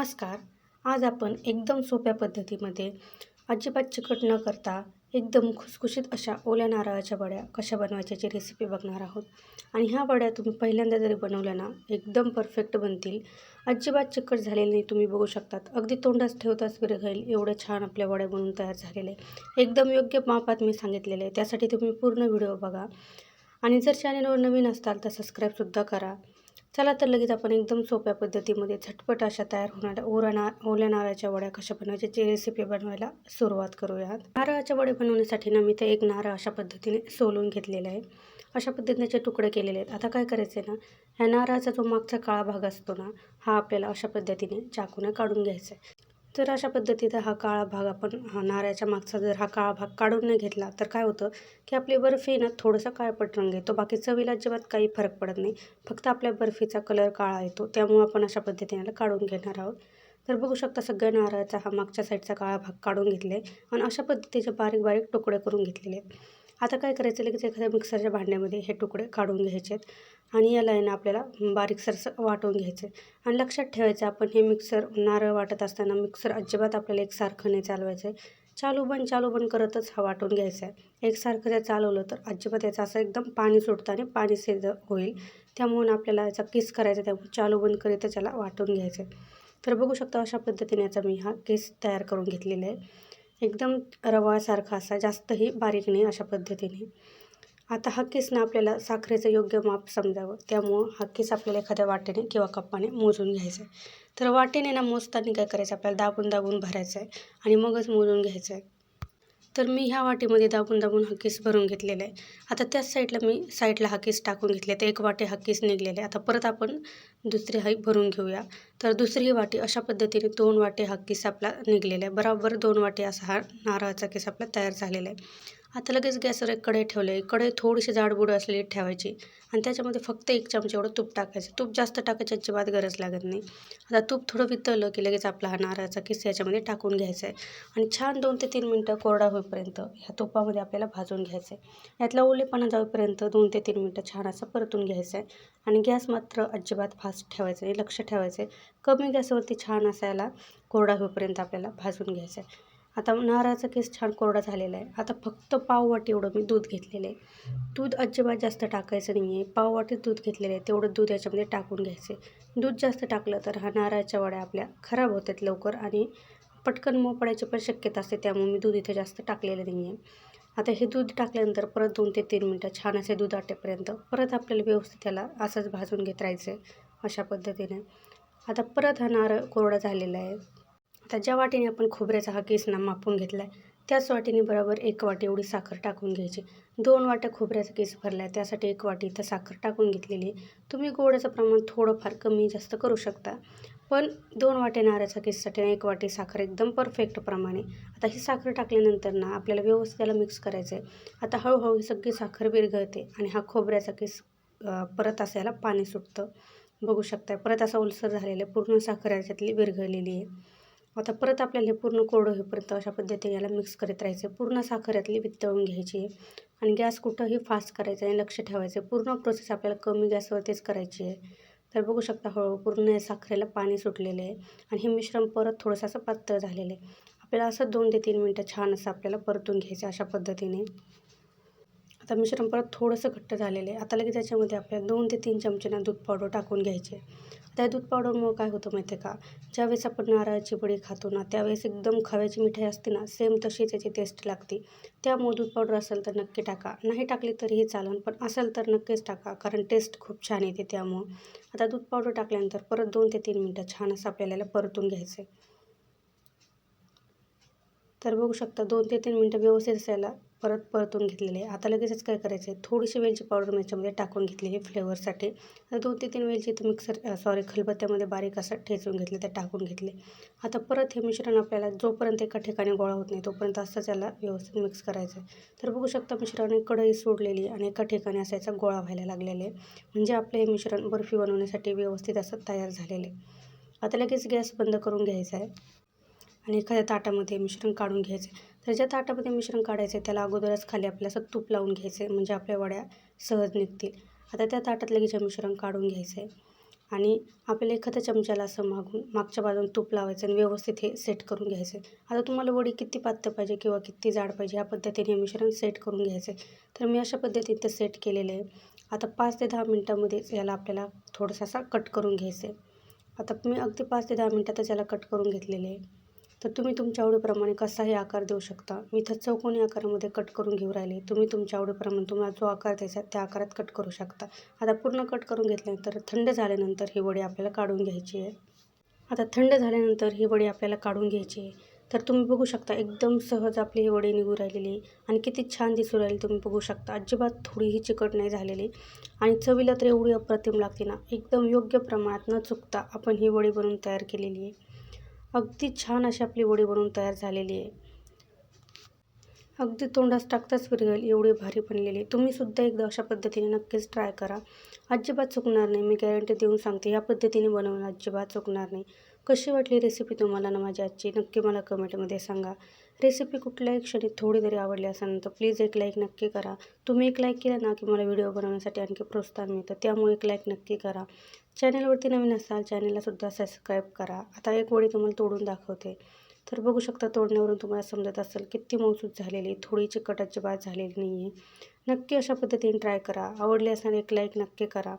नमस्कार. आज आपण एकदम सोप्या पद्धतीमध्ये अजिबात चिकट न करता एकदम खुसखुशीत अशा ओल्या नारळाच्या वड्या कशा बनवायच्याची रेसिपी बघणार आहोत. आणि ह्या वड्या तुम्ही पहिल्यांदा जरी बनवल्या ना एकदम परफेक्ट बनतील. अजिबात चिकट झालेले नाही तुम्ही बघू शकतात. अगदी तोंडात ठेवताच विरघळेल एवढे छान आपल्या वड्या बनवून तयार झालेले आहे. एकदम योग्य मापात मी सांगितलेले आहे त्यासाठी तुम्ही पूर्ण व्हिडिओ बघा. आणि जर चॅनलवर नवीन असताल तर सबस्क्राईबसुद्धा करा. चला तर लगेच आपण एकदम सोप्या पद्धतीमध्ये झटपट अशा तयार होणाऱ्या ओरा ना ओल्या नारळाच्या वड्या कशा बनवायची रेसिपी बनवायला सुरुवात करूयात. नारळाच्या वडे बनवण्यासाठी ना मी ते एक नारळ अशा पद्धतीने सोलून घेतलेला आहे. अशा पद्धतीने तुकडे केलेले आहेत. आता काय करायचं आहे ना ह्या नारळाचा जो मागचा काळा भाग असतो ना हा आपल्याला अशा पद्धतीने चाकूने काढून घ्यायचा आहे. तर अशा पद्धतीचा हा काळा भाग आपण हा नारळाच्या मागचा जर हा काळा भाग काढून नाही घेतला तर काय होतं की आपली बर्फी ना थोडंसं काळपट रंग येतो बाकी चवीला अजिबात काही फरक पडत नाही. फक्त आपल्या बर्फीचा कलर काळा येतो. त्यामुळे आपण अशा पद्धतीने काढून घेणार आहोत. तर बघू शकता सगळ्या नारळाचा हा मागच्या साईडचा काळा भाग काढून घेतले आणि अशा पद्धतीचे बारीक बारीक तुकडे करून घेतलेले आहेत. आता काय करायचं? लगेच एखाद्या मिक्सरच्या भांड्यामध्ये हे तुकडे काढून घ्यायचे आहेत आणि याला आहे ना आपल्याला बारीकसरसं वाटून घ्यायचं आणि लक्षात ठेवायचं आपण हे मिक्सर नारळ वाटत असताना मिक्सर अजिबात आपल्याला एकसारखं नाही चालवायचं आहे. चालू बंद चालू बंद करतच हा वाटून घ्यायचा आहे. एकसारखं जर चालवलं तर अजिबात याचं असं एकदम पाणी सुटतं आणि पाणी सेज होईल. त्यामुळे आपल्याला याचा किस करायचा त्यामुळे चालू बंद करीतच याला वाटून घ्यायचं आहे. तर बघू शकता अशा पद्धतीने याचा मी हा केस तयार करून घेतलेला आहे. एकदम रवासारखा असा जास्तही बारीक नाही अशा पद्धतीने. आता हा केसनं आपल्याला साखरेचं योग्य माप समजावं. त्यामुळं हा केस आपल्याला एखाद्या वाटेने किंवा कप्पाने मोजून घ्यायचा आहे तर वाटेने ना मोजताना काय करायचं? आपल्याला दाबून दाबून भरायचं आहे आणि मगच मोजून घ्यायचं आहे तर मी ह्या वाटीमध्ये दाबून दाबून हा केस भरून घेतलेला आहे. आता त्याच साईडला मी साईडला हा केस टाकून घेतले तर एक वाटी हा केस निघलेला आहे. आता परत आपण दुसरी हा भरून घेऊया. तर दुसरी वाटी अशा पद्धतीने दोन वाटे हा केस आपला निघलेला आहे. बरोबर दोन वाटे असा हा नारळाचा केस आपला तयार झालेला आहे. आता लगेच गॅसवर एक कढई ठेवले. कढई थोडीशी जाडबुड असलेली ठेवायची. आणि त्याच्यामध्ये फक्त एक चमचा एवढं तूप टाकायचं. तूप जास्त टाकायची अजिबात गरज लागत नाही. आता तूप थोडं वितळलं की लगेच आपला हा नारळाचा किस्सा याच्यामध्ये टाकून घ्यायचा आहे. आणि छान दोन ते तीन मिनटं कोरडा होईपर्यंत ह्या तुपामध्ये आपल्याला भाजून घ्यायचं आहे. यातला ओलेपणा जाईपर्यंत दोन ते तीन मिनटं छान असं परतून घ्यायचं आहे. आणि गॅस मात्र अजिबात फास्ट ठेवायचा आहे लक्ष ठेवायचं आहे. कमी गॅसवरती छान असायला कोरडा होईपर्यंत आपल्याला भाजून घ्यायचं आहे. आता नारळाचा केस छान कोरडा झालेला आहे. आता फक्त पाववाट एवढं मी दूध घेतलेलं आहे. दूध अजिबात जास्त टाकायचं नाही आहे पाववाटीत दूध घेतलेलं आहे. तेवढं दूध याच्यामध्ये टाकून घ्यायचं आहे दूध जास्त टाकलं तर हा नारळाच्या वड्या आपल्या खराब होतात लवकर आणि पटकन मऊ पडायची पण शक्यता असते. त्यामुळे मी दूध इथे जास्त टाकलेलं नाही आहे आता हे दूध टाकल्यानंतर परत दोन ते तीन मिनटं छान असे दूध आटेपर्यंत परत आपल्याला व्यवस्थित त्याला असंच भाजून घेत राहायचं आहे अशा पद्धतीने. आता परत हा नारळ कोरडा झालेला आहे. आता ज्या वाटीने आपण खोबऱ्याचा हा केसना मापून घेतला आहे त्याच वाटीने बरोबर एक वाटी एवढी साखर टाकून घ्यायची. दोन वाट्या खोबऱ्याचा केस भरला आहे त्यासाठी एक वाटी इथं साखर टाकून घेतलेली आहे. तुम्ही गोडाचं प्रमाण थोडंफार कमी जास्त करू शकता. पण दोन वाटे नारळाच्या केससाठी एक वाटी साखर एकदम परफेक्ट प्रमाणे. आता ही साखर टाकल्यानंतर ना आपल्याला व्यवस्थित त्याला मिक्स करायचं आहे आता हळूहळू ही सगळी साखर विरघळते आणि हा खोबऱ्याचा केस परत असायला पाणी सुटतं. बघू शकता परत असा उलसर झालेला आहे पूर्ण साखर याच्यातली विरघळलेली आहे. आता परत आपल्याला हे पूर्ण कोरडं होईपर्यंत अशा पद्धतीने याला मिक्स करत राहायचं पूर्ण साखर यातली वितळून घ्यायची आणि गॅस कुठंही फास्ट करायचं आणि लक्ष ठेवायचं पूर्ण प्रोसेस आपल्याला कमी गॅसवरतीच करायची आहे. तर बघू शकता हळू पूर्ण या साखरेला पाणी सुटलेलं आहे. आणि हे मिश्रण परत थोडंसं असं पातळ झालेलं आहे. आपल्याला असं दोन ते तीन मिनटं छान असं आपल्याला परतून घ्यायचं अशा पद्धतीने. आता मिश्रण परत थोडंसं घट्ट झालेलं आहे. आता लगेच त्याच्यामध्ये आपल्याला दोन ते तीन चमचे ना दूध पावडर टाकून घ्यायचे त्या दूध पावडरमुळं काय होतं माहिती आहे का? ज्यावेळेस आपण नारळाची बडी खातो ना त्यावेळेस एकदम खव्याची मिठाई असते ना सेम तशी त्याची टेस्ट लागते. त्यामुळे दूध पावडर असेल तर नक्की टाका. नाही टाकली तरीही चालेल पण असेल तर नक्कीच टाका कारण टेस्ट खूप छान येते त्यामुळं. आता दूध पावडर टाकल्यानंतर परत दोन ते तीन मिनटं छान असं आपल्याला परतून घ्यायचं आहे तर बघू शकता दोन ते तीन मिनटं व्यवस्थित असायला परत परतून घेतलेले. आहे आता लगेचच काय करायचं आहे थोडीशी वेलची पावडर याच्यामध्ये टाकून घेतलेली फ्लेवरसाठी. दोन ते तीन वेलची तर मिक्सर सॉरी खलबत्त्यामध्ये बारीक असं ठेचून घेतले ते टाकून घेतले. आता परत हे मिश्रण आपल्याला जोपर्यंत एका ठिकाणी गोळा होत नाही तोपर्यंत असं त्याला व्यवस्थित मिक्स करायचं आहे तर बघू शकता मिश्रणाने कढई सोडलेली आणि एका ठिकाणी असायचा गोळा व्हायला लागलेले म्हणजे आपलं हे मिश्रण बर्फी बनवण्यासाठी व्यवस्थित असं तयार झालेलं आहे. आता लगेच गॅस बंद करून घ्यायचा आहे. आणि एखाद्या ताटामध्ये मिश्रण काढून घ्यायचं. तर ज्या ताटामध्ये मिश्रण काढायचं आहे त्याला अगोदरच खाली आपल्याला असं तूप लावून घ्यायचं आहे म्हणजे आपल्या वड्या सहज निघतील. आता त्या ताटात लगेच मिश्रण काढून घ्यायचं. आहे आणि आपल्याला एखाद्या चमच्याला असं मागून मागच्या बाजून तूप लावायचं आणि व्यवस्थित हे सेट करून घ्यायचं. आता तुम्हाला वडी किती पातळ पाहिजे किंवा किती जाड पाहिजे या पद्धतीने मिश्रण सेट करून घ्यायचं. तर मी अशा पद्धतीने ते सेट केलेलं आहे. आता पाच ते दहा मिनटामध्येच याला आपल्याला थोडासा असा कट करून घ्यायचं. आहे आता मी अगदी पाच ते दहा मिनटातच याला कट करून घेतलेले आहे. तर तुम्ही तुमच्या आवडीप्रमाणे कसाही आकार देऊ शकता. मी इथं चौकोनी आकारामध्ये कट करून घेऊ राहिले. तुम्ही तुमच्या आवडीप्रमाणे तुम्हाला जो आकार द्यायचा त्या आकारात कट करू शकता. आता पूर्ण कट करून घेतल्यानंतर थंड झाल्यानंतर ही वडी आपल्याला काढून घ्यायची आहे. आता थंड झाल्यानंतर ही वडी आपल्याला काढून घ्यायची आहे. तर तुम्ही बघू शकता एकदम सहज आपली ही वडी निघू राहिलेली आणि किती छान दिसू राहिली तुम्ही बघू शकता. अजिबात थोडीही चिकट नाही झालेली. आणि चवीला तर एवढी अप्रतिम लागते ना. एकदम योग्य प्रमाणात न चुकता आपण ही वडी बनवून तयार केलेली आहे. अगदी छान अशी आपली वडी बनवून तयार झालेली आहे. अगदी तोंडास टाकताच विरघळेल एवढी भारी बनलेली. तुम्हीसुद्धा एकदा अशा पद्धतीने नक्कीच ट्राय करा. अजिबात चुकणार नाही. मी गॅरंटी देऊन सांगते या पद्धतीने बनवून अजिबात चुकणार नाही. कशी वाटली रेसिपी तुम्हाला ना माझी आजची? नक्की मला कमेंटमध्ये सांगा. रेसिपी कुठल्याही क्षणी थोडी जरी आवडली असेल तर प्लीज एक लाईक नक्की करा. तुम्ही एक लाईक केला ना की मला व्हिडिओ बनवण्यासाठी आणखी प्रोत्साहन मिळतं. त्यामुळे एक लाईक नक्की करा. चॅनलवरती नवीन असाल चॅनललासुद्धा सबस्क्राईब करा. आता एक वडी तुम्हाला तोडून दाखवते. तर बघू शकता तोडण्यावरून तुम्हाला समजत असेल किती मौसूद झालेली थोडी चिकट अजिबात झालेली नाही आहे नक्की अशा पद्धतीने ट्राय करा. आवडली असणार एक लाईक नक्की करा.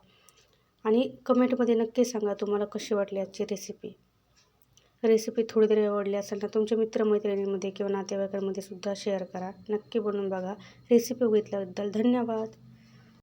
आणि कमेंटमध्ये नक्की सांगा तुम्हाला कशी वाटली आजची रेसिपी रेसिपी थोडी तरी आवडली असेल तर तुमच्या मित्रमैत्रिणींमध्ये किंवा नातेवाईकांमध्ये सुद्धा शेअर करा. नक्की बनवून बघा. रेसिपी बघितल्याबद्दल धन्यवाद.